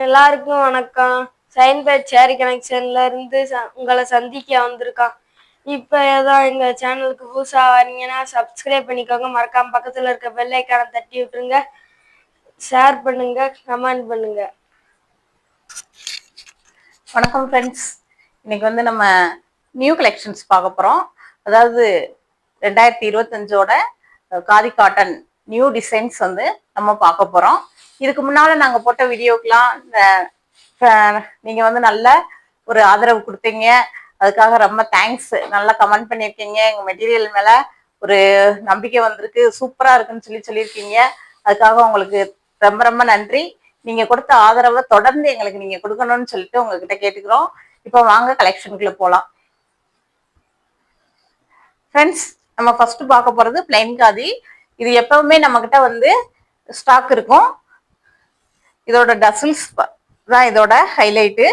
எல்லாருக்கும் வணக்கம். சைன்பேட் சேரி கனெக்ஷன்ல இருந்து ச- உங்களை சந்திக்க வந்திருக்கோம். இப்போ ஏதோ எங்க சேனலுக்கு புதுசா வரீங்கன்னா சப்ஸ்கிரைப் பண்ணிக்கோங்க. மறக்காம பக்கத்துல இருக்க பெல் தட்டி விட்டுருங்க. ஷேர் பண்ணுங்க கமெண்ட் பண்ணுங்க. வணக்கம் ஃப்ரெண்ட்ஸ் இன்னைக்கு வந்து நம்ம நியூ கலெக்ஷன்ஸ் பார்க்க போகிறோம் அதாவது ரெண்டாயிரத்தி இருபத்தஞ்சோட காதி காட்டன் நியூ டிசைன்ஸ் வந்து நம்ம பார்க்க போகிறோம் இதுக்கு முன்னால் நாங்கள் போட்ட வீடியோக்கெலாம் நீங்கள் வந்து நல்ல ஒரு ஆதரவு கொடுத்தீங்க. அதுக்காக ரொம்ப தேங்க்ஸ் நல்லா கமெண்ட் பண்ணியிருக்கீங்க. எங்கள் மெட்டீரியல் மேலே ஒரு நம்பிக்கை வந்திருக்கு. சூப்பராக இருக்குன்னு சொல்லி சொல்லியிருக்கீங்க. அதுக்காக உங்களுக்கு ரொம்ப ரொம்ப நன்றி. நீங்க கொடுத்த ஆதரவை தொடர்ந்து எங்களுக்கு நீங்க கொடுக்கணும்னு சொல்லிட்டு உங்ககிட்ட கேட்டுக்கிறோம். இப்போ வாங்க கலெக்ஷனுக்குள்ள போலாம். ஃப்ரெண்ட்ஸ் நம்ம ஃபர்ஸ்ட் பார்க்க போறது பிளைன் காதி இது எப்பவுமே நம்ம கிட்ட வந்து ஸ்டாக் இருக்கும். இதோட டசில்ஸ் தான் இதோட ஹைலைட்டு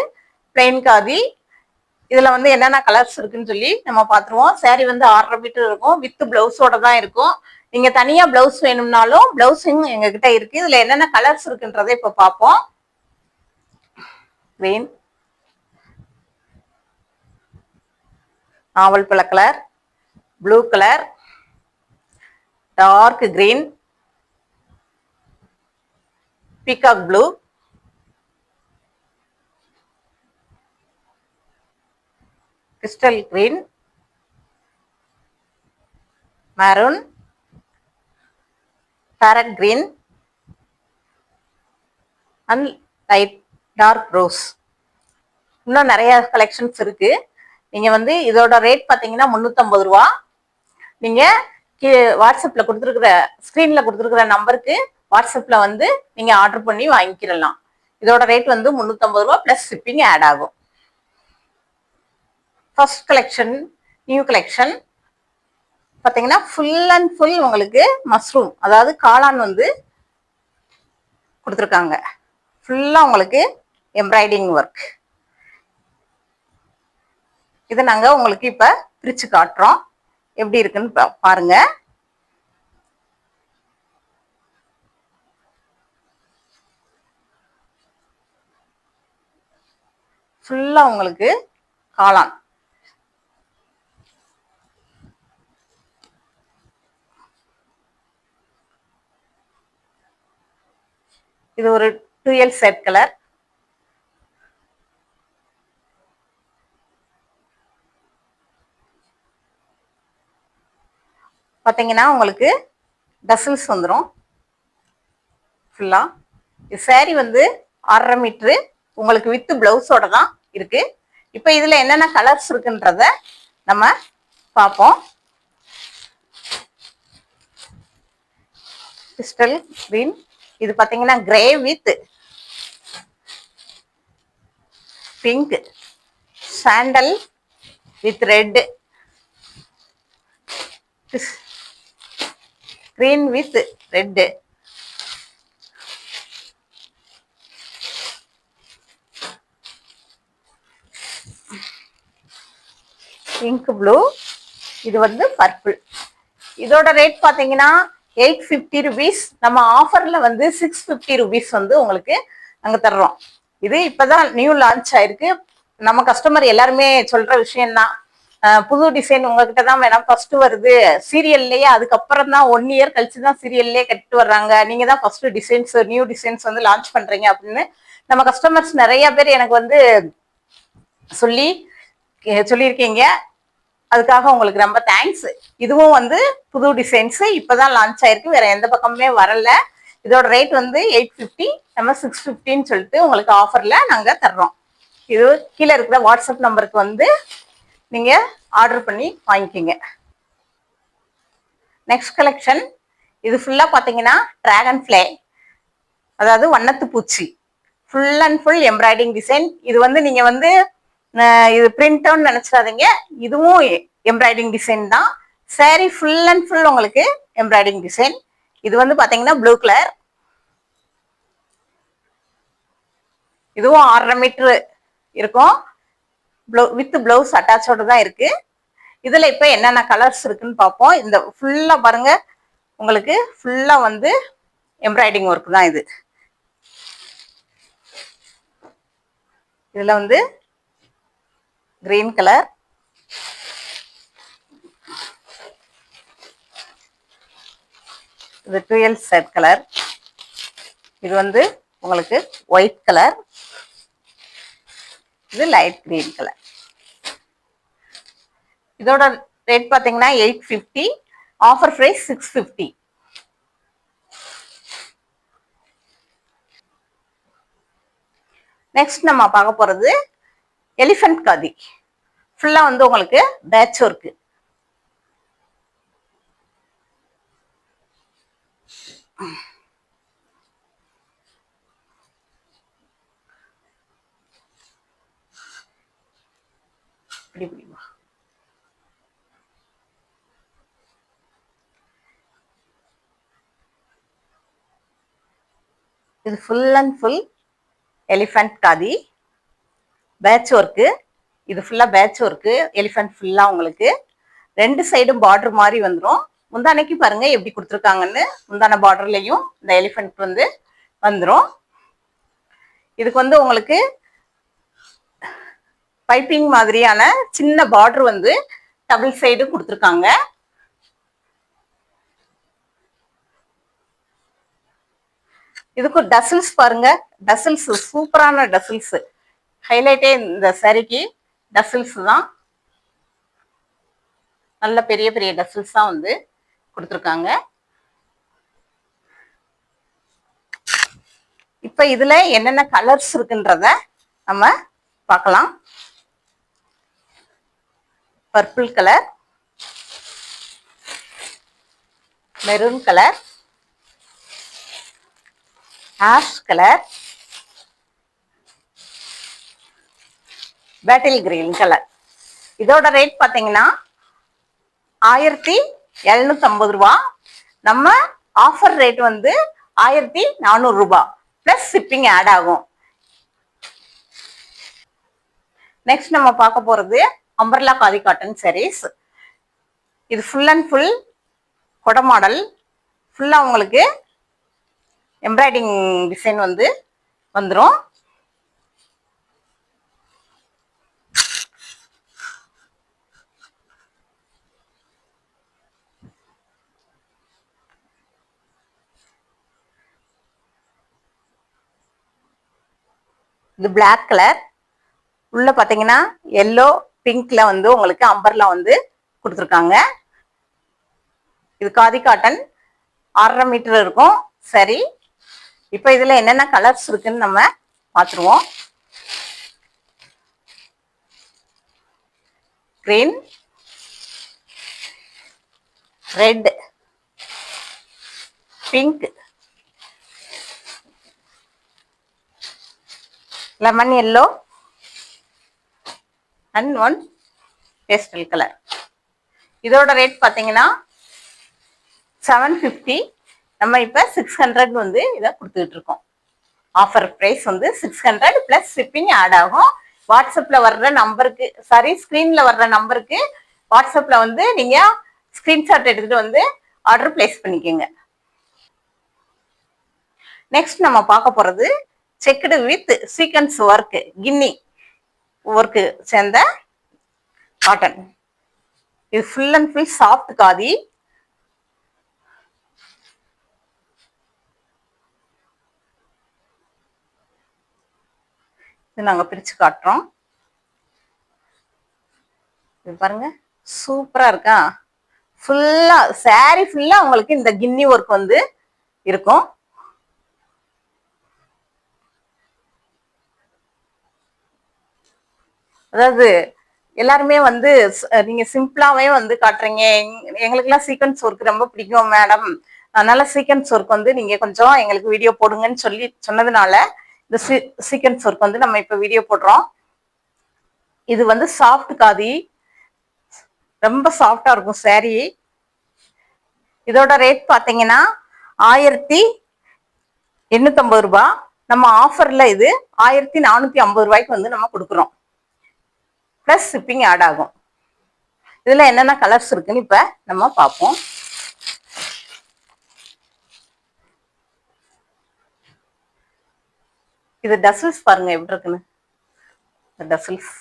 பிளெயின் காதி இதுல வந்து என்னென்ன கலர்ஸ் இருக்குன்னு சொல்லி நம்ம பார்த்துருவோம். சாரி வந்து ஆறரை மீட்டர் இருக்கும். வித் பிளவுஸோட தான் இருக்கும். நீங்க தனியா பிளவுஸ் வேணும்னாலும் பிளவுஸும் எங்ககிட்ட இருக்கு. இதுல என்னென்ன கலர்ஸ் இருக்குன்றதை இப்ப பார்ப்போம். கிரீன் நாவல் பழ colour blue colour dark green peacock blue crystal green maroon parrot green and light dark rose இன்னும் நிறைய கலெக்ஷன்ஸ் இருக்கு. நீங்க வந்து இதோட ரேட் பாத்தீங்கன்னா முந்நூற்றம்பது ரூபா. நீங்க கீ- வாட்ஸ்அப்ல கொடுத்துருக்குற ஸ்க்ரீனில் கொடுத்துருக்குற நம்பருக்கு வாட்ஸ்அப்ல வந்து நீங்க ஆர்டர் பண்ணி வாங்கிக்கிறலாம் இதோட ரேட் வந்து முந்நூற்றம்பது ரூபா ப்ளஸ் ஷிப்பிங் ஆட் ஆகும். ஃபர்ஸ்ட் கலெக்ஷன் நியூ கலெக்ஷன் பார்த்தீங்கன்னா ஃபுல் அண்ட் ஃபுல் உங்களுக்கு மஷ்ரூம் அதாவது காளான் வந்து கொடுத்துருக்காங்க. ஃபுல்லாக உங்களுக்கு எம்ப்ராய்டிங் ஒர்க் இதை நாங்கள் உங்களுக்கு இப்போ பிரித்து காட்டுறோம். எப்படி இருக்குன்னு பா- ஃபுல்லாக உங்களுக்கு காளான். இது ஒரு டுவெல் செட் கலர் பார்த்தீங்கன்னா உங்களுக்கு டசில்ஸ் வந்துடும் ஃபுல்லாக இது சேரீ வந்து அரை மீட்ரு உங்களுக்கு வித்து பிளவுஸோட தான் இருக்கு. இப்போ இதுல என்னென்ன கலர்ஸ் இருக்குன்றத நம்ம பார்ப்போம். கிறிஸ்டல் கிரீன் இது பாத்தீங்கன்னா grey with pink sandal with red green with red pink blue இது வந்து பர்பிள் இதோட ரேட் பார்த்தீங்கன்னா எயிட் ஃபிஃப்டி ருபீஸ் நம்ம ஆஃபரில் வந்து சிக்ஸ் ஃபிஃப்டி ருபீஸ் வந்து உங்களுக்கு நாங்கள் தர்றோம். இது இப்போதான் நியூ லான்ச் ஆயிருக்கு. நம்ம கஸ்டமர் எல்லாருமே சொல்கிற விஷயம்தான். புது டிசைன் உங்ககிட்ட தான் வேணாம் ஃபர்ஸ்ட் வருது. சீரியல்லையே அதுக்கப்புறம் தான் ஒன் இயர் கழிச்சு தான் சீரியல்லே கட்டிட்டு வர்றாங்க. நீங்க தான் ஃபர்ஸ்ட் டிசைன்ஸ் நியூ டிசைன்ஸ் வந்து லான்ச் பண்றீங்க அப்படின்னு நம்ம கஸ்டமர்ஸ் நிறைய பேர் எனக்கு வந்து சொல்லி சொல்லியிருக்கீங்க. அதுக்காக உங்களுக்கு ரொம்ப தேங்க்ஸ் இதுவும் வந்து புது டிசைன்ஸு இப்போதான் லான்ச் ஆயிருக்கு. வேற எந்த பக்கமுமே வரல. இதோட ரேட் வந்து எயிட் ஃபிஃப்டி நம்ம சிக்ஸ் ஃபிஃப்டின்னு சொல்லிட்டு உங்களுக்கு ஆஃபரில் நாங்கள் தர்றோம். இது கீழே இருக்கிற வாட்ஸ்அப் நம்பருக்கு வந்து நீங்கள் ஆர்டர் பண்ணி வாங்கிக்கோங்க. நெக்ஸ்ட் கலெக்ஷன் இது ஃபுல்லாக பார்த்தீங்கன்னா டிராகன் ஃப்ளே அதாவது வண்ணத்து பூச்சி. Full and full embroidering design இது வந்து நீங்கள் வந்து இது பிரிண்ட் அவுட் நினைச்சிடாதீங்க. இதுவும் எம்ப்ராய்டிங் டிசைன் தான். சாரி ஃபுல் அண்ட் ஃபுல் உங்களுக்கு எம்ப்ராய்டிங் டிசைன் இது வந்து பாத்தீங்கன்னா ப்ளூ கலர் இதுவும் ஆறரை மீட்ரு இருக்கும். வித் பிளவுஸ் அட்டாச்சோட தான் இருக்கு. இதுல இப்ப என்னென்ன கலர்ஸ் இருக்குன்னு பார்ப்போம் இந்த ஃபுல்லா பாருங்க. உங்களுக்கு ஃபுல்லா வந்து எம்ப்ராய்டிங் ஒர்க் தான் இது. இதுல வந்து கிரீன் கலர் இது டுவெல் செட் கலர் இது வந்து உங்களுக்கு ஒயிட் கலர் இது லைட் கிரீன் கலர் இதோட ரேட் பார்த்தீங்கன்னா eight fifty offer price six fifty next நம்ம பார்க்க போகிறது எலிஃபண்ட் காதி. ஃபுல்லா வந்து உங்களுக்கு பேட்ச் ஒர்க்கு இப்படி இது full and full elephant khadi. Patch work இது ஃபுல்லாக பேட்ச் ஒர்க்கு எலிஃபென்ட் ஃபுல்லாக உங்களுக்கு. ரெண்டு சைடும் பார்டர் மாதிரி வந்துடும் முந்தானைக்கு பாருங்க எப்படி கொடுத்துருக்காங்கன்னு. முந்தான பார்டர்லையும் இந்த எலிஃபெண்ட் வந்து வந்துடும் இதுக்கு வந்து உங்களுக்கு பைப்பிங் மாதிரியான சின்ன பார்டர் வந்து டபுள் சைடு கொடுத்துருக்காங்க. இதுக்கு டசில்ஸ் பாருங்க. டசில்ஸ் சூப்பரான டசில்ஸ் ஹைலைட்டே இந்த சரிக்கு டசில்ஸ் தான். நல்ல பெரிய பெரிய டசில்ஸ் தான் வந்து கொடுத்துருக்காங்க. இப்போ இதில் என்னென்ன கலர்ஸ் இருக்குன்றத நம்ம பார்க்கலாம். Purple colour maroon colour ash colour bottle green colour இதோட ரேட் பார்த்தீங்கன்னா ஆயிரத்தி எழுநூத்தி ஐம்பது ரூபா. நம்ம ஆஃபர் ரேட் வந்து ஆயிரத்தி நானூறு ப்ளஸ் பிளஸ் ஷிப்பிங் ஆட் ஆகும். நெக்ஸ்ட் நம்ம பார்க்க போறது அம்பர்லா காதி காட்டன் சாரீஸ் இது ஃபுல் அண்ட் ஃபுல் கொடை மாடல் ஃபுல்லாக உங்களுக்கு எம்ப்ராய்டிங் டிசைன் வந்து வந்துடும் இது பிளாக் கலர் உள்ள பாத்தீங்கன்னா எல்லோ பிங்க்ல வந்து உங்களுக்கு அம்பர்லா வந்து கொடுத்துருக்காங்க. இது காதி காட்டன் ஆறரை மீட்டர் இருக்கும். சரி. இப்போ இதுல என்னென்ன கலர்ஸ் இருக்குன்னு நம்ம பார்த்துருவோம் green red pink lemon yellow and one pastel colour இதோட ரேட் பார்த்தீங்கன்னா செவன் ஃபிஃப்டி நம்ம இப்போ சிக்ஸ் ஹண்ட்ரட் வந்து இதை கொடுத்துக்கிட்டு இருக்கோம். ஆஃபர் ப்ரைஸ் வந்து six hundred plus shipping add ஆகும். வாட்ஸ்அப்பில் வர்ற நம்பருக்கு சாரி ஸ்க்ரீனில் வர்ற நம்பருக்கு வாட்ஸ்அப்பில் வந்து நீங்கள் ஸ்க்ரீன்ஷாட் எடுத்துகிட்டு வந்து ஆர்டர் ப்ளேஸ் பண்ணிக்கோங்க. நெக்ஸ்ட் நம்ம பார்க்க போகிறது செக்குடு வித் சீக்வன்ஸ் ஒர்க் கின்னி ஒர்க்கு சேர்ந்த காட்டன் இது full and full soft khadi. இது நாங்க பிரிச்சு காட்டுறோம். இது பாருங்க சூப்பரா இருக்கா? ஃபுல்லா சாரி ஃபுல்லா உங்களுக்கு இந்த கின்னி ஒர்க் வந்து இருக்கும். அதாவது எல்லாருமே வந்து நீங்க சிம்பிளாவே வந்து காட்டுறீங்க. எங்- எங்களுக்கெல்லாம் சீக்வன்ஸ் ஒர்க் ரொம்ப பிடிக்கும் மேடம் அதனால சீக்வன்ஸ் ஒர்க் வந்து நீங்க கொஞ்சம் எங்களுக்கு வீடியோ போடுங்கன்னு சொல்லி சொன்னதுனால இந்த சீக்வன்ஸ் ஒர்க் வந்து நம்ம இப்ப வீடியோ போடுறோம். இது வந்து சாஃப்ட் காதி. ரொம்ப சாஃப்டா இருக்கும் சாரி இதோட ரேட் பாத்தீங்கன்னா ஆயிரத்தி எண்ணூத்தம்பது ரூபாய். நம்ம ஆஃபர்ல இது ஆயிரத்தி நானூத்தி ஐம்பது ரூபாய்க்கு வந்து நம்ம கொடுக்குறோம். ப்ளஸ் ஷிப்பிங் ஆட் ஆகும். இதுல என்னென்ன கலர்ஸ் இருக்குன்னு இப்ப நம்ம பார்ப்போம். இது டசில்ஸ் பாருங்க எப்படி இருக்குன்னு? டசில்ஸ்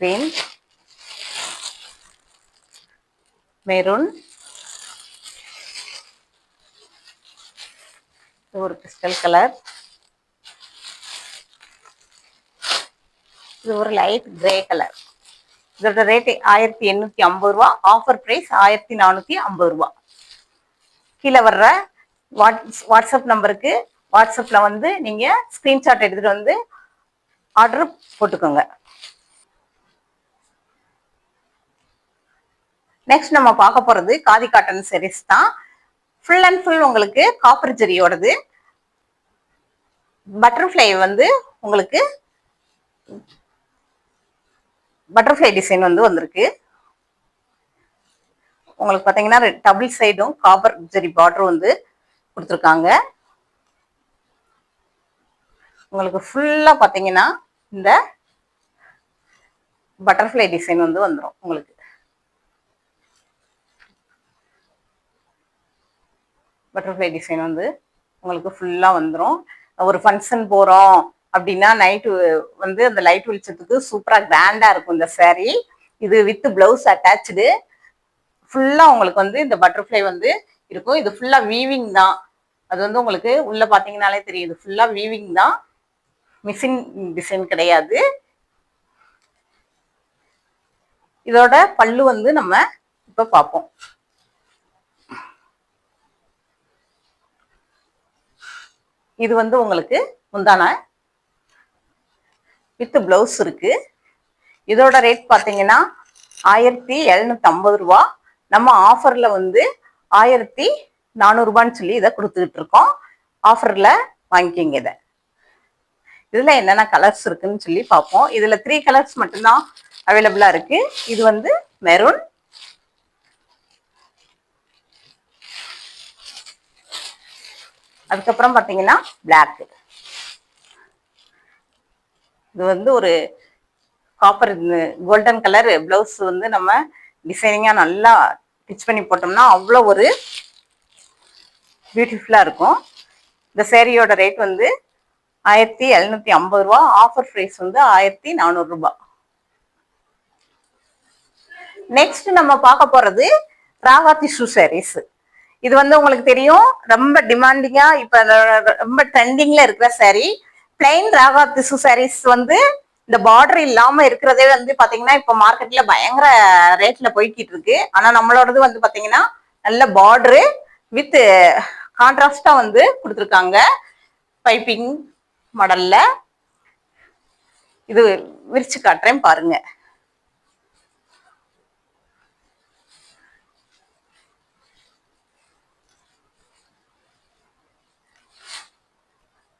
கிரீன் மெரூன் இது ஒரு கிறிஸ்டல் கலர் இது ஒரு லைட் கிரே கலர் இதோட ரேட் ஆயிரத்தி எண்ணூத்தி ஐம்பது ரூபா. ஆஃபர் பிரைஸ் ஆயிரத்தி நானூத்தி ஐம்பது ரூபா. கீழே வர்ற வாட்ஸ் வாட்ஸ்அப் நம்பருக்கு வாட்ஸ்அப்ல வந்து நீங்க ஸ்கிரீன்ஷாட் எடுத்துட்டு வந்து ஆர்டர் போட்டுக்கோங்க. நெக்ஸ்ட் நம்ம பார்க்க போறது காதி காட்டன் sarees தான். ஃபுல் அண்ட் ஃபுல் உங்களுக்கு காப்பர் ஜெரியோடது. பட்டர்ஃப்ளை வந்து உங்களுக்கு பட்டர்ஃப்ளை டிசைன் வந்து வந்திருக்கு. உங்களுக்கு பார்த்தீங்கன்னா டபுள் சைடும் காப்பர் ஜெரி பார்டர் வந்து கொடுத்துருக்காங்க. உங்களுக்கு ஃபுல்லாக பார்த்தீங்கன்னா இந்த பட்டர்ஃப்ளை டிசைன் வந்து வந்துடும் உங்களுக்கு. பட்டர்ஃப்ளை டிசைன் வந்து உங்களுக்கு ஃபுல்லாக வந்துடும் ஒரு ஃபங்க்ஷன் போகிறோம் அப்படின்னா நைட்டு வந்து அந்த லைட் வெளிச்சத்துக்கு சூப்பராக கிராண்டாக இருக்கும் இந்த சேரீ இது வித் பிளவுஸ் அட்டாச்சு ஃபுல்லாக உங்களுக்கு வந்து இந்த பட்டர்ஃப்ளை வந்து இருக்கும். இது ஃபுல்லாக வீவிங் தான். அது வந்து உங்களுக்கு உள்ளே பார்த்தீங்கனாலே தெரியுது ஃபுல்லாக வீவிங் தான். மிஷின் டிசைன் கிடையாது. இதோட பல்லு வந்து நம்ம இப்போ பார்ப்போம். இது வந்து உங்களுக்கு முந்தான வித் பிளவுஸ் இருக்கு. இதோட ரேட் பார்த்தீங்கன்னா ஆயிரத்தி எழுநூத்தி ஐம்பது ரூபா. நம்ம ஆஃபர்ல வந்து ஆயிரத்தி நானூறுபான்னு சொல்லி இதை கொடுத்துக்கிட்டு இருக்கோம். ஆஃபர்ல வாங்கிக்கிங்க இதை. இதுல என்னென்ன கலர்ஸ் இருக்குன்னு சொல்லி பார்ப்போம். இதுல த்ரீ கலர்ஸ் மட்டும்தான் அவைலபிளா இருக்கு. இது வந்து மெரூன் அதுக்கப்புறம் பார்த்தீங்கன்னா பிளாக்கு இது வந்து ஒரு காப்பர் கோல்டன் கலர் பிளவுஸ் வந்து நம்ம டிசைனிங்காக நல்லா ஸ்டிச் பண்ணி போட்டோம்னா அவ்வளோ ஒரு பியூட்டிஃபுல்லாக இருக்கும். இந்த சேரீயோட ரேட் வந்து ஆயிரத்தி எழுநூத்தி ஐம்பது ரூபா. ஆஃபர் ப்ரைஸ் வந்து ஆயிரத்தி நானூறுரூபா நெக்ஸ்ட் நம்ம பார்க்க போகிறது ராகாத்தி ஷூ சாரீஸ் இது வந்து உங்களுக்கு தெரியும் ரொம்ப டிமாண்டிங்கா இப்ப ரொம்ப ட்ரெண்டிங்ல இருக்கிற saree. பிளைன் ராகா திசு சாரீஸ் வந்து இந்த பார்டர் இல்லாம இருக்கிறதே வந்து பாத்தீங்கன்னா இப்ப மார்க்கெட்ல பயங்கர ரேட்ல போய்கிட்டு இருக்கு. ஆனா நம்மளோடது வந்து பாத்தீங்கன்னா நல்ல பார்டரு வித் கான்ட்ராஸ்டா வந்து கொடுத்துருக்காங்க. பைப்பிங் மாடல்ல இது விரிச்சு காட்டுறேன் பாருங்க.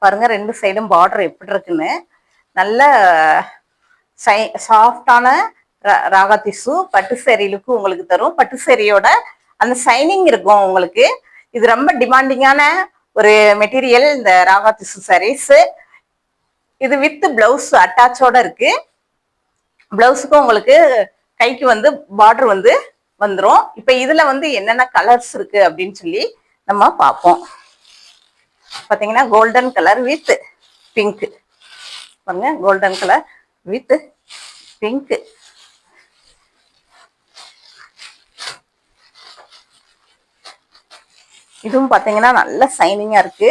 பாருங்க ரெண்டு சைடும் பார்டர் எப்படி இருக்குன்னு. நல்ல சை சாஃப்டான ராகா திசு பட்டு சேரீ லுக்கு உங்களுக்கு தரும். பட்டு சேரீயோட அந்த சைனிங் இருக்கும் உங்களுக்கு. இது ரொம்ப டிமாண்டிங்கான ஒரு மெட்டீரியல் இந்த ராகா திசு சாரீஸ் இது வித் பிளவுஸ் அட்டாச்சோட இருக்கு. பிளவுஸுக்கும் உங்களுக்கு கைக்கு வந்து பார்டர் வந்து வந்துரும். இப்போ இதில் வந்து என்னென்ன கலர்ஸ் இருக்கு அப்படின்னு சொல்லி நம்ம பார்ப்போம். பாத்தீங்கன்னா கோல்டன் கலர் வித் பிங்க் பாருங்க கோல்டன் கலர் வித் பிங்க் இதுவும் பாத்தீங்கன்னா நல்ல சைனிங்கா இருக்கு.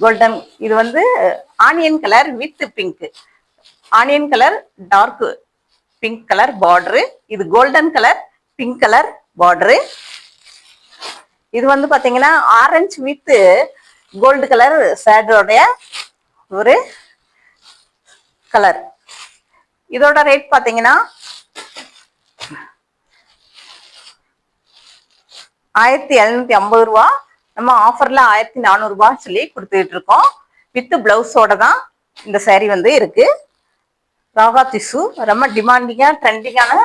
கோல்டன் இது வந்து onion colour with pink onion colour dark pink colour border இது golden colour pink colour border இது வந்து பாத்தீங்கன்னா ஆரஞ்சு வித்து கோல்டு கலர் ஷேடோடைய ஒரு கலர் இதோட ரேட் பார்த்தீங்கன்னா ஆயிரத்தி எழுநூத்தி ஐம்பது ரூபா. நம்ம ஆஃபர்ல ஆயிரத்தி நானூறு ரூபாய் சொல்லி கொடுத்துட்டு இருக்கோம். வித் பிளவுஸோட தான் இந்த சேரீ வந்து இருக்கு. ராகா திசு ரொம்ப டிமாண்டிங்கா ட்ரெண்டிங்கான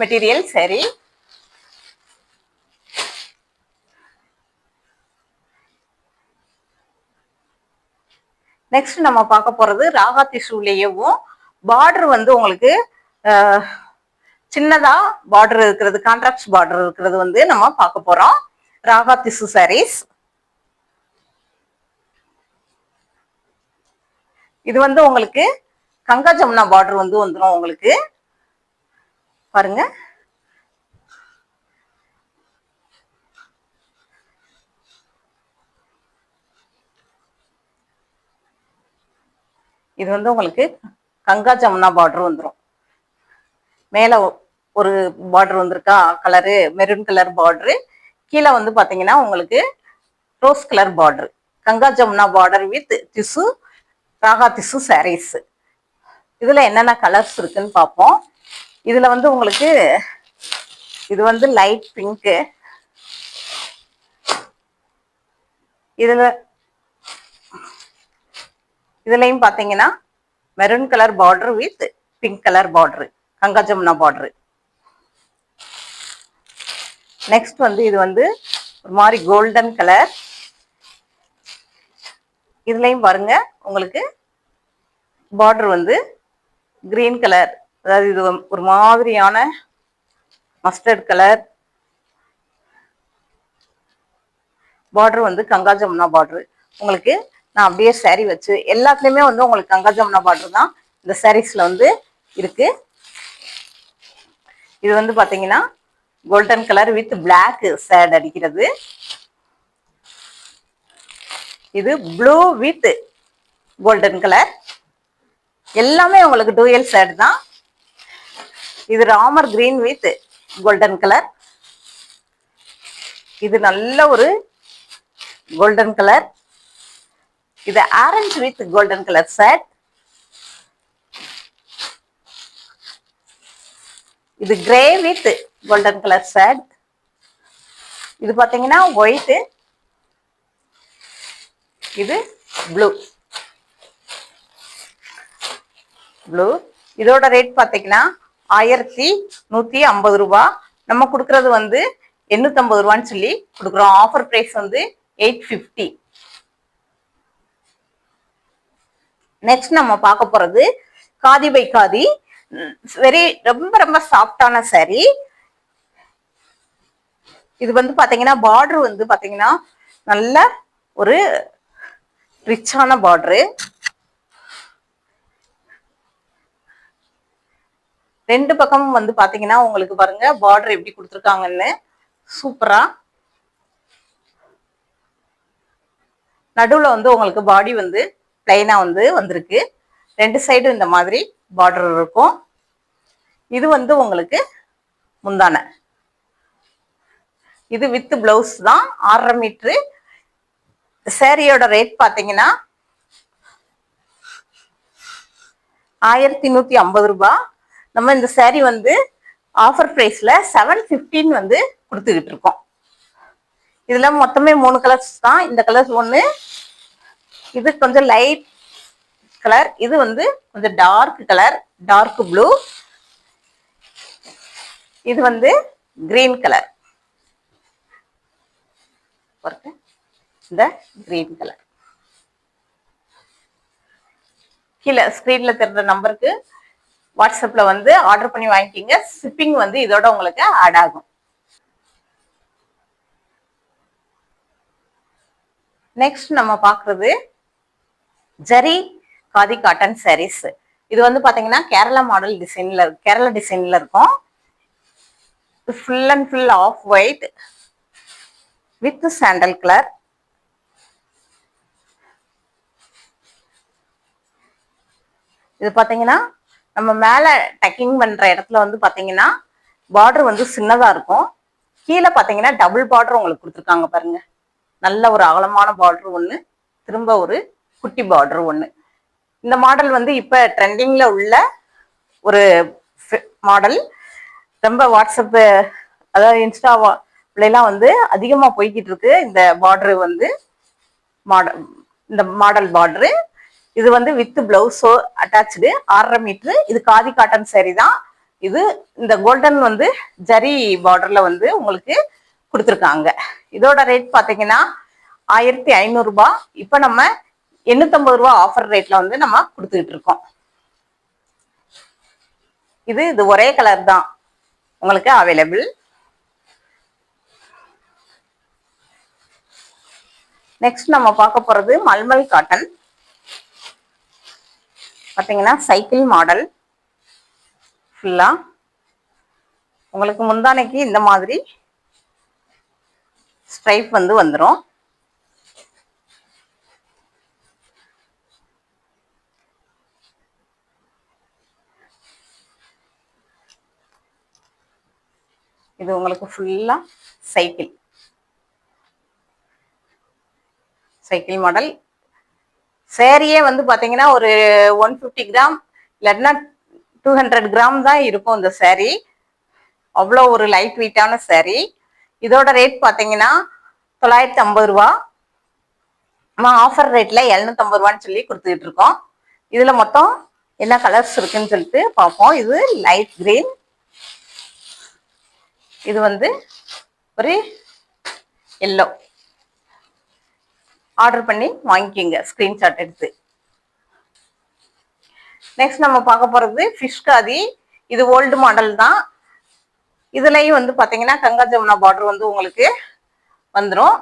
மெட்டீரியல் சேரீ நெக்ஸ்ட் நம்ம பார்க்க போறது ராகா திஷுலேயேவும் பார்டர் வந்து உங்களுக்கு சின்னதா பார்டர் இருக்கிறது கான்ட்ராக்ட் பார்டர் இருக்கிறது வந்து நம்ம பார்க்க போறோம். ராகா திசு சாரீஸ் இது வந்து உங்களுக்கு கங்கா ஜமுனா பார்டர் வந்து வந்துடும் உங்களுக்கு. பாருங்க. இது வந்து உங்களுக்கு கங்கா ஜமுனா பார்டர் வந்துடும் மேலே ஒரு பார்டர் வந்திருக்கா? கலரு மெரூன் கலர் பார்டரு கீழே வந்து பார்த்தீங்கன்னா உங்களுக்கு rose colour border Ganga Jamuna border with tissue Raaga திசு சாரீஸு இதில் என்னென்ன கலர்ஸ் இருக்குன்னு பார்ப்போம் இதில் வந்து உங்களுக்கு இது வந்து லைட் பிங்க்கு இதில் இதுலயும் பாத்தீங்கன்னா maroon colour border with pink colour border Ganga Jamuna border next வந்து இது வந்து ஒரு மாதிரி கோல்டன் கலர் இதுலயும் பாருங்க உங்களுக்கு பார்டர் வந்து கிரீன் கலர் அதாவது இது ஒரு மாதிரியான மஸ்டர்ட் கலர் பார்டர் வந்து கங்கா ஜமுனா பார்டர் உங்களுக்கு நான் அப்படியே saree வச்சு எல்லாத்துலயுமே வந்து உங்களுக்கு கங்கா ஜமுனா பார்டர் தான் இந்த சாரீஸ்ல வந்து இருக்கு. இது வந்து பாத்தீங்கன்னா golden colour with black shade அடிக்கிறது. இது ப்ளூ வித் கோல்டன் கலர் எல்லாமே உங்களுக்கு டூயல் சேட் தான். இது Ramar green with golden colour இது நல்ல ஒரு கோல்டன் கலர் இது orange with golden colour shade இது grey with golden colour shade இது பாத்தீங்கன்னா ஒயிட் இது ப்ளூ ப்ளூ இதோட ரேட் பார்த்தீங்கன்னா ஆயிரத்தி நூற்றி ஐம்பது ரூபா. நம்ம கொடுக்கறது வந்து எண்ணூற்றம்பது ரூபான்னு சொல்லி கொடுக்குறோம். ஆஃபர் ப்ரைஸ் வந்து எயிட் ஃபிஃப்டி நெக்ஸ்ட் நம்ம பார்க்க போறது காதி பை காதி. வெரி ரொம்ப ரொம்ப சாஃப்டான சாரி இது வந்து பாத்தீங்கன்னா பார்டர் வந்து பாத்தீங்கன்னா நல்ல ஒரு ரிச்சான பார்டரு ரெண்டு பக்கமும் வந்து பாத்தீங்கன்னா உங்களுக்கு பாருங்க பார்டர் எப்படி கொடுத்துருக்காங்கன்னு சூப்பரா நடுவுல வந்து உங்களுக்கு பாடி வந்து பிளைனா வந்து வந்திருக்கு. ரெண்டு சைடும் இந்த மாதிரி பார்டர் இருக்கும். இது வந்து உங்களுக்கு முந்தான. இது வித் பிளவுஸ் தான். ஆறரை மீட்ரு சேரீயோட ரேட் பாத்தீங்கன்னா ஆயிரத்தி நூத்தி ஐம்பது ரூபா. நம்ம இந்த சேரீ வந்து ஆஃபர் ப்ரைஸில் செவன் ஃபிஃப்டின் வந்து கொடுத்துக்கிட்டு இருக்கோம். இதில் மொத்தமே மூணு கலர்ஸ் தான். இந்த கலர்ஸ் ஒன்று இது கொஞ்சம் லைட் கலர் இது வந்து கொஞ்சம் டார்க் கலர் டார்க் ப்ளூ இது வந்து கிரீன் கலர் இந்த கிரீன் கலர் கீழே ஸ்க்ரீன்ல தெரிஞ்ச நம்பருக்கு வாட்ஸ்அப்ல வந்து ஆர்டர் பண்ணி வாங்கிக்கிங்க. ஷிப்பிங் வந்து இதோட உங்களுக்கு ஆட் ஆகும். நெக்ஸ்ட் நம்ம பார்க்குறது ஜரி காதி காட்டன் சாரீஸ் இது வந்து பாத்தீங்கன்னா கேரளா மாடல் டிசைன்ல கேரளா டிசைன்ல இருக்கும். Full and full off white with sandal colour இது பாத்தீங்கன்னா நம்ம மேல டக்கிங் பண்ற இடத்துல வந்து பாத்தீங்கன்னா பார்டர் வந்து சின்னதா இருக்கும். கீழே பாத்தீங்கன்னா டபுள் பார்டர் உங்களுக்கு கொடுத்துருக்காங்க பாருங்க. நல்ல ஒரு அகலமான பார்டர் ஒன்று திரும்ப ஒரு குட்டி பார்டர் ஒன்று இந்த மாடல் வந்து இப்போ ட்ரெண்டிங்கில் உள்ள ஒரு மாடல் ரொம்ப வாட்ஸ்அப்பு அதாவது இன்ஸ்டாவிலாம் வந்து அதிகமாக போய்கிட்டு இருக்கு. இந்த பார்டர் வந்து மாடல் இந்த மாடல் பார்டரு இது வந்து வித் பிளவுஸோ அட்டாச்சு ஆறரை மீட்ரு இது காதி காட்டன் சரி தான். இது இந்த கோல்டன் வந்து ஜரி பார்டரில் வந்து உங்களுக்கு கொடுத்துருக்காங்க. இதோட ரேட் பார்த்தீங்கன்னா ஆயிரத்தி ஐநூறுரூபா இப்போ நம்ம எண்ணூத்தம்பது ரூபா ஆஃபர் ரேட்ல வந்து நம்ம கொடுத்துக்கிட்டு இருக்கோம். இது இது ஒரே கலர் தான். உங்களுக்கு அவைலபிள் நெக்ஸ்ட் நம்ம பார்க்க போறது மல்மல் காட்டன் பார்த்தீங்கன்னா சைக்கிள் மாடல் ஃபுல்லா உங்களுக்கு முந்தானைக்கு இந்த மாதிரி ஸ்ட்ரைப் வந்து வந்துடும் இது உங்களுக்கு ஃபுல்லா சைக்கிள் சைக்கிள் மாடல் சேரியே வந்து பாத்தீங்கன்னா ஒரு ஒன் ஃபிஃப்டி கிராம் இல்லைன்னா டூ ஹண்ட்ரட் கிராம் தான் இருக்கும் இந்த சேரீ அவ்வளோ ஒரு லைட் வெயிட்டான சேரீ இதோட ரேட் பார்த்தீங்கன்னா தொள்ளாயிரத்தி ஐம்பது ரூபா. நம்ம ஆஃபர் ரேட்டில் எழுநூத்தம்பது ரூபான்னு சொல்லி கொடுத்துக்கிட்டு இருக்கோம். இதில் மொத்தம் என்ன கலர்ஸ் இருக்குன்னு சொல்லிட்டு பார்ப்போம். இது லைட் கிரீன் இது வந்து ஒரு எல்லோ ஆர்டர் பண்ணி வாங்கிக்கோங்க. ஸ்கிரீன்ஷாட் எடுத்து. நெக்ஸ்ட் நம்ம பார்க்க போகிறது ஃபிஷ் காதி. இது ஓல்டு மாடல் தான். இதுலேயும் வந்து பார்த்தீங்கன்னா கங்கா ஜமுனா பார்டர் வந்து உங்களுக்கு வந்துடும்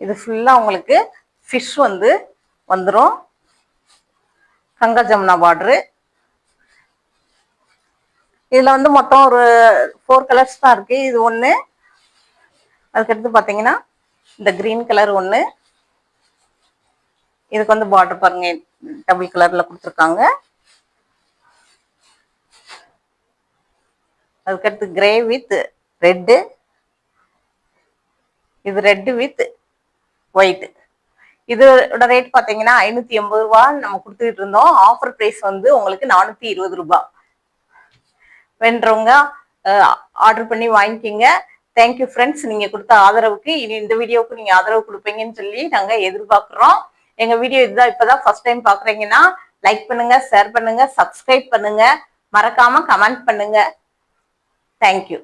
இது ஃபுல்லா உங்களுக்கு ஃபிஷ் வந்து வந்துடும் கங்கா ஜமுனா பார்டரு இதுல வந்து மொத்தம் ஒரு ஃபோர் கலர்ஸ் தான் இருக்கு. இது ஒன்று அதுக்கடுத்து பாத்தீங்கன்னா இந்த கிரீன் கலர் ஒன்று இதுக்கு வந்து பார்டர் பாருங்க டபுள் கலர்ல கொடுத்துருக்காங்க. அதுக்கடுத்து கிரே வித் ரெட்டு இது ரெட்டு வித் ஒயிட் இதோட ரேட் பார்த்தீங்கன்னா ஐநூற்றி எண்பது ரூபா நம்ம கொடுத்துட்டு இருந்தோம். ஆஃபர் ப்ரைஸ் வந்து உங்களுக்கு நானூற்றி இருபது ரூபா. வென்றவங்க ஆர்டர் பண்ணி வாங்கிக்கிங்க. தேங்க்யூ ஃப்ரெண்ட்ஸ் நீங்கள் கொடுத்த ஆதரவுக்கு இனி இந்த வீடியோவுக்கு நீங்கள் ஆதரவு கொடுப்பீங்கன்னு சொல்லி நாங்கள் எதிர்பார்க்குறோம். எங்கள் வீடியோ இதுதான் இப்பதான் ஃபர்ஸ்ட் டைம் பார்க்குறீங்கன்னா லைக் பண்ணுங்க ஷேர் பண்ணுங்க சப்ஸ்கிரைப் பண்ணுங்க. மறக்காம கமெண்ட் பண்ணுங்க. தேங்க்யூ